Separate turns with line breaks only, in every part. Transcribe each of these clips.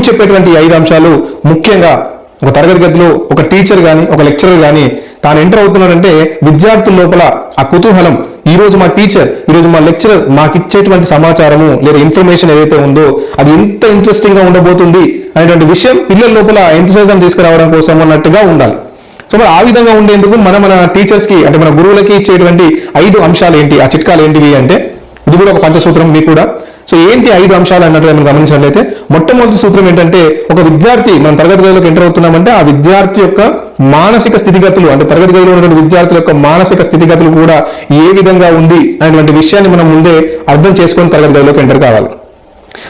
ఇప్పుడు చెప్పేటువంటి ఐదు అంశాలు ముఖ్యంగా ఒక తరగతి గదిలో ఒక టీచర్ కానీ ఒక లెక్చరర్ కానీ తాను ఎంటర్ అవుతున్నాడంటే విద్యార్థుల లోపల ఆ కుతూహలం ఈ రోజు మా టీచర్ ఈ రోజు మా లెక్చరర్ మాకు ఇచ్చేటువంటి సమాచారము లేదా ఇన్ఫర్మేషన్ ఏదైతే ఉందో అది ఎంత ఇంట్రెస్టింగ్గా ఉండబోతుంది అనేటువంటి విషయం పిల్లల లోపల ఎంతసేజం తీసుకురావడం కోసం అన్నట్టుగా ఉండాలి. సో మరి ఆ విధంగా ఉండేందుకు మనం మన టీచర్స్కి అంటే మన గురువులకి ఇచ్చేటువంటి ఐదు అంశాలు ఏంటి? ఆ చిట్కాలు ఏంటివి అంటే ఇది కూడా ఒక పంచసూత్రం మీకు కూడా. సో ఏంటి ఐదు అంశాలు అన్నట్టు మనం గమనించినట్లయితే మొట్టమొదటి సూత్రం ఏంటంటే ఒక విద్యార్థి మనం తరగతి గదిలోకి ఎంటర్ అవుతున్నామంటే ఆ విద్యార్థి యొక్క మానసిక స్థితిగతులు అంటే తరగతి గదిలో ఉన్నటువంటి విద్యార్థుల యొక్క మానసిక స్థితిగతులు కూడా ఏ విధంగా ఉంది అనేటువంటి విషయాన్ని మనం ముందే అర్థం చేసుకొని తరగతి గదిలోకి ఎంటర్ కావాలి.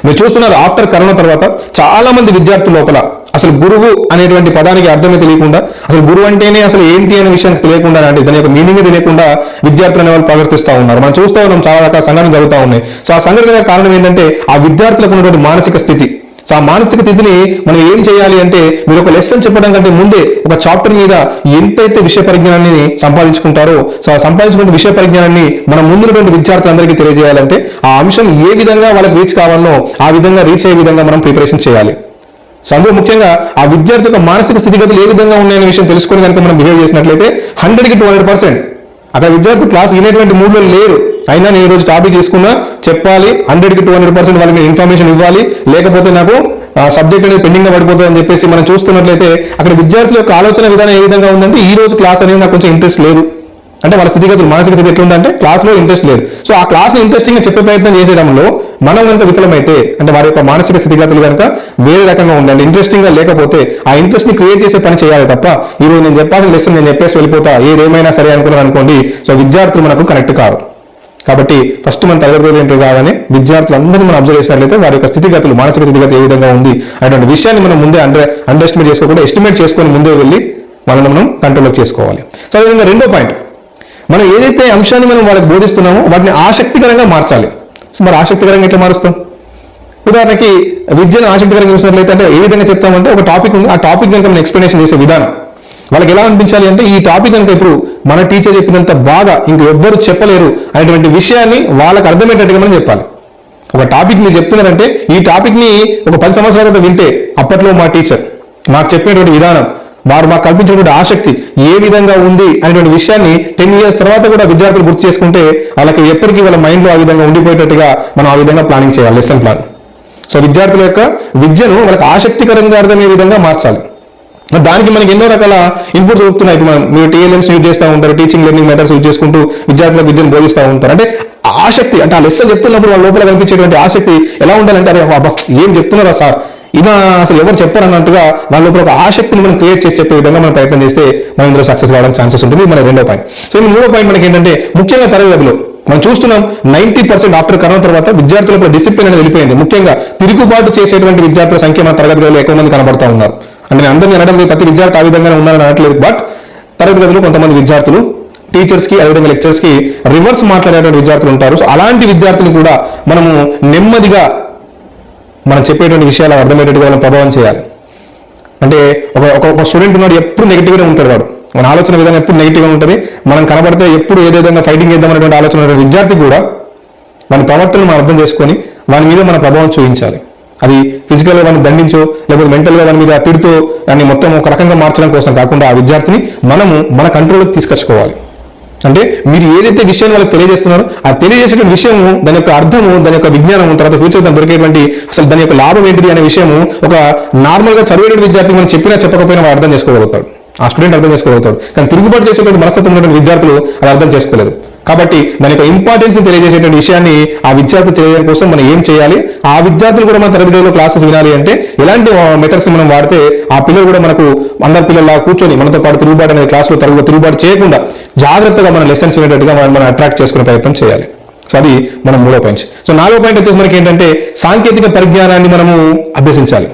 మీరు చూస్తున్నారు ఆఫ్టర్ కరోనా తర్వాత చాలా మంది విద్యార్థుల లోపల అసలు గురువు అనేటువంటి పదానికి అర్థమే తెలియకుండా అసలు గురువు అంటేనే అసలు ఏంటి అనే విషయానికి తెలియకుండా అంటే దాని యొక్క మీనింగ్ తెలియకుండా విద్యార్థులు అనే వాళ్ళు ప్రవర్తిస్తూ ఉన్నారు. మనం చూస్తూ ఉన్నాం చాలా రకాల సంఘటనలు జరుగుతూ ఉన్నాయి. సో ఆ సంఘటన కారణం ఏంటంటే ఆ విద్యార్థులకు ఉన్నటువంటి మానసిక స్థితి సో ఆ మానసిక స్థితిని మనం ఏం చేయాలి అంటే మీరు ఒక లెసన్ చెప్పడం కంటే ముందే ఒక చాప్టర్ మీద ఎంతైతే విషయ పరిజ్ఞానాన్ని సంపాదించుకుంటారో సో ఆ సంపాదించుకున్న విషయ పరిజ్ఞానాన్ని మనం ముందున్నటువంటి విద్యార్థులందరికీ తెలియజేయాలంటే ఆ అంశం ఏ విధంగా వాళ్ళకి రీచ్ కావాలనో ఆ విధంగా రీచ్ అయ్యే విధంగా మనం ప్రిపరేషన్ చేయాలి. సో అందులో ముఖ్యంగా ఆ విద్యార్థి యొక్క మానసిక స్థితిగతులు ఏ విధంగా ఉన్నాయనే విషయం తెలుసుకొని కనుక మనం బిహేవ్ చేసినట్లయితే హండ్రెడ్కి టూ హండ్రెడ్ పర్సెంట్ అక్కడ విద్యార్థులు క్లాస్ వినేటువంటి మూడ్లో లేరు. అయినా నేను ఈ రోజు టాపిక్ తీసుకున్నా చెప్పాలి హండ్రెడ్కి టూ హండ్రెడ్ పర్సెంట్ వాళ్ళకి ఇన్ఫర్మేషన్ ఇవ్వాలి. లేకపోతే నాకు సబ్జెక్ట్ అనేది పెండింగ్గా పడిపోతుంది అని చెప్పేసి మనం చూస్తున్నట్లయితే అక్కడ విద్యార్థుల యొక్క ఆలోచన విధానం ఏ విధంగా ఉందంటే ఈ రోజు క్లాస్ అనేది నాకు కొంచెం ఇంట్రెస్ట్ లేదు. అంటే వాళ్ళ స్థితిగతులు మానసిక స్థితి ఎట్లా ఉందంటే క్లాస్లో ఇంట్రెస్ట్ లేదు. సో ఆ క్లాస్ ఇంట్రెస్టింగ్గా చెప్పే ప్రయత్నం చేసేయడంలో మనం కనుక విఫలమైతే అంటే వారి యొక్క మానసిక స్థితిగతులు కనుక వేరే రకంగా ఉండండి ఇంట్రెస్టింగ్గా లేకపోతే ఆ ఇంట్రెస్ట్ని క్రియేట్ చేసే పని చేయాలి తప్ప ఈ రోజు నేను చెప్పాల్సిన లెసన్ నేను చెప్పేసి వెళ్ళిపోతా ఏదేమైనా సరే అనుకున్నాను అనుకోండి. సో విద్యార్థులు మనకు కనెక్ట్ కారు. కాబట్టి ఫస్ట్ మన తరగతి గదిలో ఎంటర్ కాగానే విద్యార్థులందరినీ మనం అబ్జర్వ్ చేసినట్లయితే వారి యొక్క స్థితిగతులు మానసిక స్థితిగతి ఏ విధంగా ఉంది అనేటువంటి విషయాన్ని మనం ముందే అండర్ అండర్స్టిమేట్ చేసుకోకుండా ఎస్టిమేట్ చేసుకొని ముందే వెళ్ళి వాళ్ళని మనం కంట్రోల్ చేసుకోవాలి. సో అదేవిధంగా రెండో పాయింట్ మనం ఏదైతే అంశాన్ని మనం వాళ్ళకి బోధిస్తున్నామో వాటిని ఆసక్తికరంగా మార్చాలి. సో మరి ఆసక్తికరంగా ఎట్లా మారుస్తాం? ఉదాహరణకి విద్యను ఆసక్తికరంగా చూసినట్లయితే అంటే ఏ విధంగా చెప్తామంటే ఒక టాపిక్ ఉంది. ఆ టాపిక్ కనుక మనం ఎక్స్ప్లెనేషన్ చేసే విధానం. వాళ్ళకి ఎలా అనిపించాలి అంటే ఈ టాపిక్ కనుక ఇప్పుడు మన టీచర్ చెప్పినంత బాగా ఇంక ఎవ్వరు చెప్పలేరు అనేటువంటి విషయాన్ని వాళ్ళకి అర్థమయ్యేటట్టుగా మనం చెప్పాలి. ఒక టాపిక్ మీరు చెప్తున్నారంటే ఈ టాపిక్ని ఒక పది సంవత్సరాల క్రితం వింటే అప్పట్లో మా టీచర్ మాకు చెప్పినటువంటి విధానం వారు మాకు కల్పించినటువంటి ఆసక్తి ఏ విధంగా ఉంది అనేటువంటి విషయాన్ని టెన్ ఇయర్స్ తర్వాత కూడా విద్యార్థులు గుర్తు చేసుకుంటే వాళ్ళకి ఎప్పటికీ వాళ్ళ మైండ్లో ఆ విధంగా ఉండిపోయేటట్టుగా మనం ఆ విధంగా ప్లానింగ్ చేయాలి లెసన్ ప్లాన్ సో విద్యార్థుల యొక్క విద్యను వాళ్ళకి ఆసక్తికరంగా అర్థమయ్యే విధంగా మార్చాలి. దానికి మనకి ఎన్నో రకాల ఇన్పుట్స్ దొరుకుతున్నాయి. ఇప్పుడు మనం మీరు టీఎల్ఎంస్ యూజ్ చేస్తూ ఉంటారు టీచింగ్ లెర్నింగ్ మెథడ్స్ యూజ్ చేసుకుంటూ విద్యార్థులకు విద్యను బోధిస్తూ ఉంటారు. అంటే ఆసక్తి అంటే ఆ లెసన్ చెప్తున్నప్పుడు వాళ్ళ లోపల కనిపించేటువంటి ఆసక్తి ఎలా ఉండాలంటే అరే ఏం చెప్తున్నారా సార్? ఇలా అసలు ఎవరు చెప్పారు అన్నట్టుగా వాళ్ళ లోపల ఒక ఆసక్తిని మనం క్రియేట్ చేసి చెప్పే విధంగా మనం ప్రయత్నం చేస్తే మనం ఇందులో సక్సెస్ కావడం ఛాన్సెస్ ఉంటుంది. మన రెండో పాయింట్ సో ఈ మూడో పాయింట్ మనకి ఏంటంటే ముఖ్యంగా తరగతిలో మనం చూస్తున్నాం నైన్టీ పర్సెంట్ ఆఫ్టర్ కరోనా తర్వాత విద్యార్థుల డిసిప్లిన్ అనేది వెళ్ళిపోయింది. ముఖ్యంగా తిరుగుబాటు చేసేటువంటి విద్యార్థుల సంఖ్య మన తరగతి గదిలో ఎక్కువ మంది కనబడతా ఉన్నారు. అంటే నేను అందరినీ అనడం ప్రతి విద్యార్థి ఆ విధంగానే ఉన్నారని అనట్లేదు. బట్ తరగతి గదిలో కొంతమంది విద్యార్థులు టీచర్స్కి అదేవిధంగా లెక్చర్స్కి రివర్స్ మాట్లాడేటువంటి విద్యార్థులు ఉంటారు. సో అలాంటి విద్యార్థులు కూడా మనము నెమ్మదిగా మనం చెప్పేటువంటి విషయాలు అర్థమయ్యేటట్టుగా మనం ప్రభావం చేయాలి. అంటే ఒక ఒక ఒక స్టూడెంట్ ఉన్నాడు ఎప్పుడు నెగిటివ్గా ఉంటాడు వాడు. మన ఆలోచన విధానం ఎప్పుడు నెగిటివ్గా ఉంటుంది. మనం కనబడితే ఎప్పుడు ఏదో విధంగా ఫైటింగ్ చేద్దాం అనేటువంటి ఆలోచన విద్యార్థి కూడా మన ప్రవర్తనను మనం అర్థం చేసుకొని వాని మీద మన ప్రభావం చూపించాలి. అది ఫిజికల్గా వాడిని దండించో లేకపోతే మెంటల్గా వాని మీద తిడుతూ దాన్ని మొత్తం ఒక రకంగా మార్చడం కోసం కాకుండా ఆ విద్యార్థిని మనము మన కంట్రోల్లోకి తీసుకొచ్చుకోవాలి. అంటే మీరు ఏదైతే విషయాన్ని వాళ్ళకి తెలియజేస్తున్నారో ఆ తెలియజేసిన విషయము దాని యొక్క అర్థము దాని యొక్క విజ్ఞానం తర్వాత ఫ్యూచర్ దాని దొరికేటువంటి అసలు దాని యొక్క లాభం ఏంటిది అనే విషయము ఒక నార్మల్గా చదివేటువంటి విద్యార్థి మనం చెప్పినా చెప్పకపోయినా వాడు అర్థం చేసుకోగలుగుతాడు. ఆ స్టూడెంట్ అర్థం చేసుకోగలుగుతాడు. కానీ తిరుగుబాటు చేసేటువంటి మనస్తత్వం ఉన్నటువంటి విద్యార్థులు అది అర్థం చేసుకోలేరు. కాబట్టి దాని యొక్క ఇంపార్టెన్స్ తెలియజేసేటువంటి విషయాన్ని ఆ విద్యార్థులు తెలియడం కోసం మనం ఏం చేయాలి? ఆ విద్యార్థులు కూడా మన తరగతిలో క్లాసెస్ వినాలి అంటే ఎలాంటి మెథడ్స్ మనం వాడితే ఆ పిల్లలు కూడా మనకు అందరి పిల్లల కూర్చొని మనతో పాటు తిరుగుబాటు అనేది క్లాసులో తరగతి తిరుగుబాటు చేయకుండా జాగ్రత్తగా మన లెసన్స్ వినేటట్టుగా మనం మనం అట్రాక్ట్ చేసుకునే ప్రయత్నం చేయాలి. సో అది మన మూడో పాయింట్ సో నాలుగో పాయింట్ వచ్చేసి మనకి ఏంటంటే సాంకేతిక పరిజ్ఞానాన్ని మనము అభ్యసించాలి.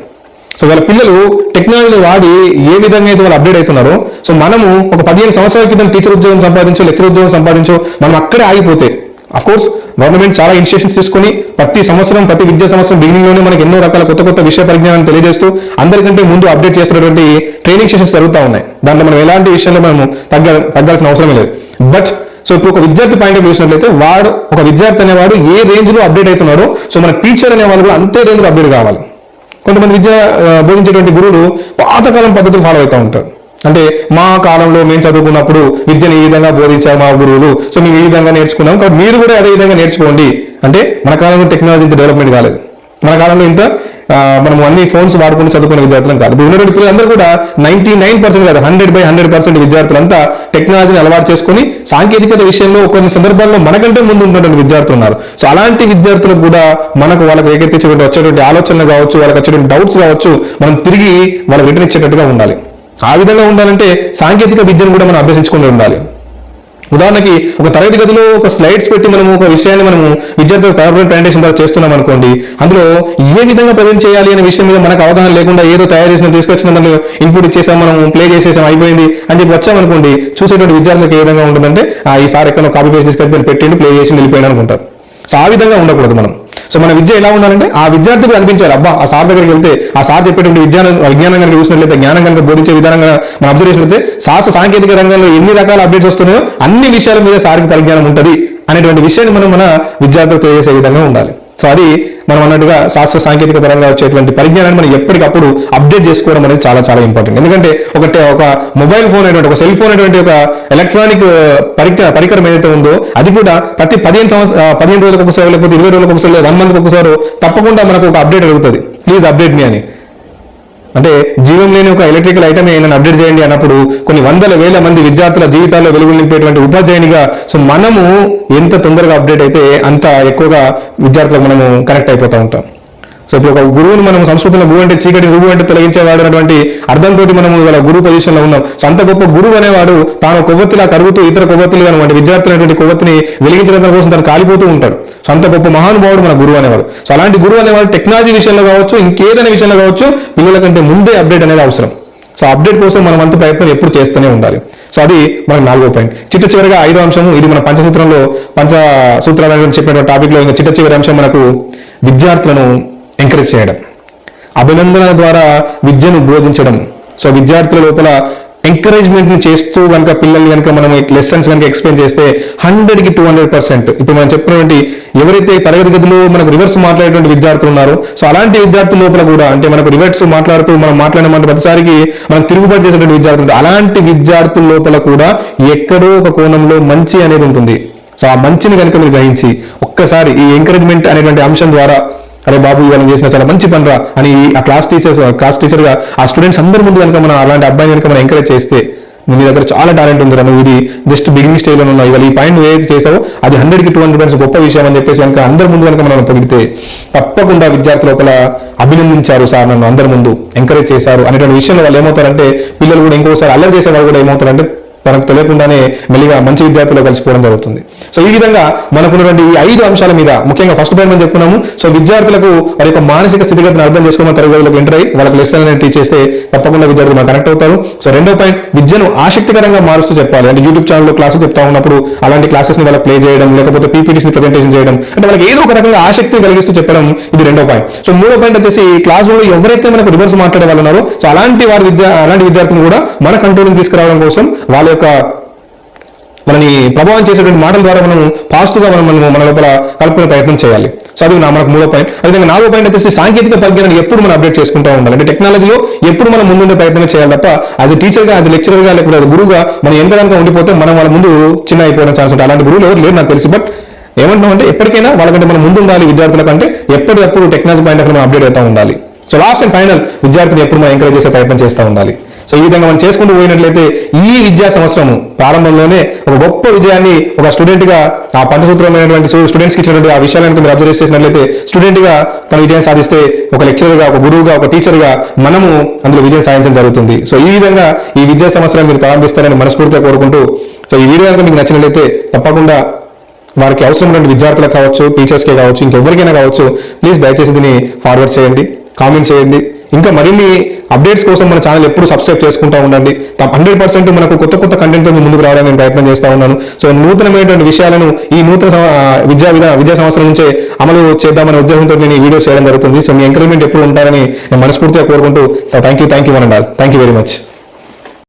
సో వాళ్ళ పిల్లలు టెక్నాలజీ వాడి ఏ విధంగా అయితే వాళ్ళు అప్డేట్ అవుతున్నారో సో మనము ఒక పదిహేను సంవత్సరాల క్రితం టీచర్ ఉద్యోగం సంపాదించో లెక్చర్ ఉద్యోగం సంపాదించో మనం అక్కడే ఆగిపోతే అఫ్ కోర్స్ గవర్నమెంట్ చాలా ఇనిషియేషన్స్ తీసుకొని ప్రతి సంవత్సరం ప్రతి విద్యా సంవత్సరం బిగినింగ్లోనే మనకి ఎన్నో రకాల కొత్త కొత్త విషయ పరిజ్ఞానాన్ని తెలియజేస్తూ అందరికంటే ముందు అప్డేట్ చేస్తున్నటువంటి ట్రైనింగ్ సెషన్స్ జరుగుతూ ఉన్నాయి. దాంట్లో మనం ఎలాంటి విషయంలో మనము తగ్గ తగ్గాల్సిన అవసరం లేదు. బట్ సో ఇప్పుడు ఒక విద్యార్థి పాయింట్ ఆఫ్ చూసినట్లయితే వాడు ఒక విద్యార్థి అనేవాడు ఏ రేంజ్లో అప్డేట్ అవుతున్నాడో సో మన టీచర్ అనేవాళ్ళు కూడా అంతే రేంజ్లో అప్డేట్ కావాలి. కొంతమంది విద్య బోధించేటువంటి గురువులు పాతకాలం పద్ధతులు ఫాలో అవుతూ ఉంటారు. అంటే మా కాలంలో మేము చదువుకున్నప్పుడు విద్యను ఈ విధంగా బోధించారు మా గురువులు? సో మేము ఈ విధంగా నేర్చుకున్నాం? కాబట్టి మీరు కూడా అదే విధంగా నేర్చుకోండి. అంటే మన కాలంలో టెక్నాలజీ ఇంత డెవలప్మెంట్ కాలేదు. మన కాలంలో ఇంత మనం అన్ని ఫోన్స్ వాడుకుని చదువుకునే విద్యార్థులం కాదు. ఇప్పుడు ఉన్నటువంటి పిల్లలందరూ కూడా నైన్టీ నైన్ పర్సెంట్ కాదు హండ్రెడ్ బై హండ్రెడ్ పర్సెంట్ విద్యార్థులంతా టెక్నాలజీని అలవాటు చేసుకుని సాంకేతికత విషయంలో కొన్ని సందర్భాల్లో మనకంటే ముందు ఉన్నటువంటి విద్యార్థులు ఉన్నారు. సో అలాంటి విద్యార్థులకు కూడా మనకు వాళ్ళకి ఏకెత్తించేటువంటి వచ్చేటువంటి ఆలోచనలు కావచ్చు వాళ్ళకి వచ్చేటువంటి డౌట్స్ కావచ్చు మనం తిరిగి వాళ్ళకి రిటర్న్ ఇచ్చేటట్టుగా ఉండాలి. ఆ విధంగా ఉండాలంటే సాంకేతిక విద్యను కూడా మనం అభ్యసించుకుని ఉండాలి. ఉదాహరణకి ఒక తరగతి గదిలో ఒక స్లైడ్స్ పెట్టి మనము ఒక విషయాన్ని మనము విద్యార్థులకు పవర్ పాయింట్ ద్వారా చేస్తున్నాం అనుకోండి అందులో ఏ విధంగా ప్రజెంట్ చేయాలి అనే విషయం మీద మనకు అవగాహన లేకుండా ఏదో తయారు చేసిన తీసుకొచ్చిన మనం ఇన్పుట్ ఇచ్చేసాం మనం ప్లే చేసేసాం అయిపోయింది అని చెప్పి వచ్చామనుకోండి చూసేటువంటి విద్యార్థులకు ఏ విధంగా ఉంటుందంటే ఆ ఈ సార్ ఎక్కడ కాపీ పేస్ట్ తీసుకొచ్చి దాన్ని పెట్టిండి ప్లే చేసి వెళ్ళిపోయాడు అనుకుంటారు. సో ఆ విధంగా ఉండకూడదు మనం. సో మన విద్య ఎలా ఉండాలంటే ఆ విద్యార్థికి అనిపించాలి అబ్బా ఆ సార్ దగ్గరికి వెళ్తే ఆ సార్ చెప్పేటువంటి విజ్ఞానం విజ్ఞానం కనుక చూసినట్లయితే జ్ఞానం కనుక బోధించే విధానంగా మనం అబ్జర్వ్ చేసినట్లయితే శాస్త్ర సాంకేతిక రంగంలో ఎన్ని రకాల అప్డేట్స్ వస్తున్నాయో అన్ని విషయాల మీద సార్కి పరిజ్ఞానం ఉంటుంది అనేటువంటి విషయాన్ని మనం మన విద్యార్థులకు తెలియజేసే విధంగా ఉండాలి. సో అది మనం అన్నట్టుగా శాస్త్ర సాంకేతిక పరంగా వచ్చేటువంటి పరిజ్ఞానాన్ని మనం ఎప్పటికప్పుడు అప్డేట్ చేసుకోవడం అనేది చాలా చాలా ఇంపార్టెంట్ ఎందుకంటే ఒకటి ఒక మొబైల్ ఫోన్ అయినటువంటి ఒక సెల్ ఫోన్ అయినటువంటి ఒక ఎలక్ట్రానిక్ పరిక పరికరం ఏదైతే ఉందో అది కూడా ప్రతి పదిహేను సంవత్సరం పదిహేను రోజులకు ఒకసారి లేకపోతే ఇరవై రోజులకు ఒకసారి వన్ మంత్కి ఒకసారి తప్పకుండా మనకు ఒక అప్డేట్ అడుగుతుంది. ప్లీజ్ అప్డేట్ మీ అని. అంటే జీవం లేని ఒక ఎలక్ట్రికల్ ఐటమ్ ఏమైనా అప్డేట్ చేయండి అన్నప్పుడు కొన్ని వందల వేల మంది విద్యార్థుల జీవితాల్లో వెలుగులు నింపేటువంటి ఉపాధ్యాయునిగా. సో మనము ఎంత తొందరగా అప్డేట్ అయితే అంత ఎక్కువగా విద్యార్థులకు మనము కనెక్ట్ అయిపోతూ ఉంటాం. సో ఇప్పుడు ఒక గురువుని మనం సంస్కృతంలో గురువు అంటే చీకటి గురువు అంటే తొలగించేవాడు అన్నటువంటి అర్థంతో మనం ఇవాళ గురువు పొజిషన్లో ఉన్నాం. సో అంత గొప్ప గురువు అనేవాడు తాను కొవ్వొత్తిలా కరుగుతూ ఇతర కొవ్వొత్తులు అనమాట విద్యార్థులైనటువంటి కొవ్వొత్తిని వెలిగించడం కోసం తను కాలిపోతూ ఉంటాడు. సో అంత గొప్ప మహానుభావుడు మన గురువు అనేవాడు. సో అలాంటి గురువు అనేవాడు టెక్నాలజీ విషయంలో కావచ్చు ఇంకేదైనా విషయంలో కావచ్చు పిల్లల కంటే ముందే అప్డేట్ అనేది అవసరం. సో అప్డేట్ కోసం మనం అంత ప్రయత్నం ఎప్పుడు చేస్తూనే ఉండాలి. సో అది మనకు నాలుగో పాయింట్ చిట్ట చివరిగా ఐదో అంశం ఇది మన పంచసూత్రంలో పంచ సూత్రాలు చెప్పిన టాపిక్లో ఇంకా చిట్ట చివరి అంశం మనకు విద్యార్థులను ఎంకరేజ్ చేయడం. అభినందనల ద్వారా విద్యను బోధించడం. సో విద్యార్థుల లోపల ఎంకరేజ్మెంట్ని చేస్తూ కనుక పిల్లల్ని కనుక మనం లెసన్స్ కనుక ఎక్స్ప్లెయిన్ చేస్తే హండ్రెడ్కి టూ హండ్రెడ్ పర్సెంట్ ఇప్పుడు మనం చెప్పినటువంటి ఎవరైతే తరగతి గదిలో మనకు రివర్స్ మాట్లాడేటువంటి విద్యార్థులు ఉన్నారో సో అలాంటి విద్యార్థుల లోపల కూడా అంటే మనకు రివర్స్ మాట్లాడుతూ మనం మాట్లాడమంటే ప్రతిసారికి మనం తిరుగుబాటు చేసేటువంటి విద్యార్థులు అలాంటి విద్యార్థుల లోపల కూడా ఎక్కడో ఒక కోణంలో మంచి అనేది ఉంటుంది. సో ఆ మంచిని కనుక మీరు గ్రహించి ఒక్కసారి ఈ ఎంకరేజ్మెంట్ అనేటువంటి అంశం ద్వారా అరే బాబు ఇవాళ చేసిన చాలా మంచి పనిరా అని ఆ క్లాస్ టీచర్స్ క్లాస్ టీచర్గా ఆ స్టూడెంట్స్ అందరి ముందు కనుక మనం అలాంటి అబ్బాయిని కనుక మనం ఎంకరేజ్ చేస్తే నీ దగ్గర చాలా టాలెంట్ ఉందిరా. నువ్వు ఇది జస్ట్ బిగినింగ్ స్టేజ్లో ఉన్నావు. ఇవాళ ఈ పాయింట్ నువ్వు ఏదైతే చేసావో అది హండ్రెడ్కి టూ హండ్రెడ్ గొప్ప విషయం అని చెప్పేసి కనుక అందరి ముందు కనుక మనం పొగిడితే తప్పకుండా విద్యార్థి లోపల అభినందించారు సార్ నన్ను అందరి ముందు ఎంకరేజ్ చేశారు అనేటువంటి విషయంలో వాళ్ళు ఏమవుతారంటే పిల్లలు కూడా ఇంకోసారి అల్లరి చేసే వాళ్ళు కూడా ఏమవుతారంటే మనకు తెలియకుండానే మెల్లిగా మంచి విద్యార్థులు కలిసిపోవడం జరుగుతుంది. సో ఈ విధంగా మనకున్నటువంటి ఈ ఐదు అంశాల మీద ముఖ్యంగా ఫస్ట్ పాయింట్ మనం చెప్పుకున్నాము. సో విద్యార్థులకు వారి యొక్క మానసిక స్థితిగతిని అర్థం చేసుకోమని తరగతులకు ఎంటర్ అయ్యి వాళ్ళకి లెసన్ అనేది టీచ్ చేస్తే తప్పకుండా విద్యార్థులు మనం కనెక్ట్ అవుతారు. సో రెండో పాయింట్ విద్యను ఆసక్తికరంగా మారుస్తూ చెప్పాలి. అంటే యూట్యూబ్ ఛానల్లో క్లాసులు చెప్తా ఉన్నప్పుడు అలాంటి క్లాసెస్ని వాళ్ళకి ప్లే చేయడం లేకపోతే పీపీటీస్ని చేయడం అంటే వాళ్ళకి ఏదో ఒక రకంగా ఆసక్తి కలిగిస్తూ చెప్పడం ఇది రెండో పాయింట్ సో మూడో పాయింట్ వచ్చేసి క్లాస్ రూమ్లో ఎవరైతే మనకు రివర్స్ మాట్లాడే వాళ్ళు ఉన్నారో సో అలాంటి వారి విద్య అలాంటి విద్యార్థులు కూడా మన కంట్రోల్ తీసుకురావడం కోసం వాళ్ళ యొక్క మనని ప్రభావం చేసేటువంటి మాటల ద్వారా మనం పాజిటివ్గా మనం మనం మన లోపల కలుపుకునే ప్రయత్నం చేయాలి. సో అది నా మనకు మూడో పాయింట్. అదేవిధంగా నాలుగో పాయింట్ వచ్చేసి సాంకేతిక పరిజ్ఞానాన్ని ఎప్పుడు మనం అప్డేట్ చేసుకుంటూ ఉండాలి. అంటే టెక్నాలజీలో ఎప్పుడు మనం ముందుండే ప్రయత్నం చేయాలి తప్ప యాజ్ ఎ టీచర్గా యాజ్ లెక్చరర్గా లేకపోతే గురువుగా మనం ఎంత కనుక ఉండిపోతే మనం వాళ్ళ ముందు చిన్న అయిపోవడం ఛాన్స్ ఉంటుంది. అలాంటి గురువులు ఎవరు లేరు నాకు తెలిసి. బట్ ఏమంటున్నాం అంటే ఎప్పటికైనా వాళ్ళకంటే మనం ముందు ఉండాలి విద్యార్థుల కంటే ఎప్పటికప్పుడు టెక్నాలజీ పాయింట్ మనం అప్డేట్ అవుతా ఉండాలి. సో లాస్ట్ అండ్ ఫైనల్ విద్యార్థిని ఎప్పుడు మనం ఎంకరేజ్ చేసే ప్రయత్నం చేస్తూ ఉండాలి. సో ఈ విధంగా మనం చేసుకుంటూ పోయినట్లయితే ఈ విద్యా సంవత్సరము ప్రారంభంలోనే ఒక గొప్ప విజయాన్ని ఒక స్టూడెంట్గా ఆ పంచసూత్రమైనటువంటి స్టూడెంట్స్కి ఇచ్చినటువంటి ఆ విషయాలను మీరు అబ్జర్వ్ చేసినట్లయితే స్టూడెంట్గా తన మన విజయం సాధిస్తే ఒక లెక్చరర్గా ఒక గురువుగా ఒక టీచర్గా మనము అందులో విజయం సాధించడం జరుగుతుంది. సో ఈ విధంగా ఈ విద్యా సంవత్సరం మీరు ప్రారంభిస్తారని మనస్ఫూర్తిగా కోరుకుంటూ సో ఈ వీడియో కనుక మీకు నచ్చినట్లయితే తప్పకుండా వారికి అవసరమైన విద్యార్థులకు కావచ్చు టీచర్స్కే కావచ్చు ఇంకెవరికైనా కావచ్చు ప్లీజ్ దయచేసి దీన్ని ఫార్వర్డ్ చేయండి కామెంట్ చేయండి. ఇంకా మరిన్ని అప్డేట్స్ కోసం మన ఛానల్ ఎప్పుడు సబ్స్క్రైబ్ చేసుకుంటూ ఉండండి. హండ్రెడ్ పర్సెంట్ మనకు కొత్త కొత్త కంటెంట్తో ముందుకు రావడానికి నేను ప్రయత్నం చేస్తూ ఉన్నాను. సో నూతనమైనటువంటి విషయాలను ఈ నూతన విద్యా విధా విద్యా సంవత్సరం నుంచే అమలు చేద్దామనే ఉద్దేశంతో నేను ఈ వీడియో చేయడం జరుగుతుంది. సో మీ ఎంకరేజ్మెంట్ ఎప్పుడు ఉంటారని నేను మనస్ఫూర్తిగా కోరుకుంటూ so thank you thank you one and all thank you very much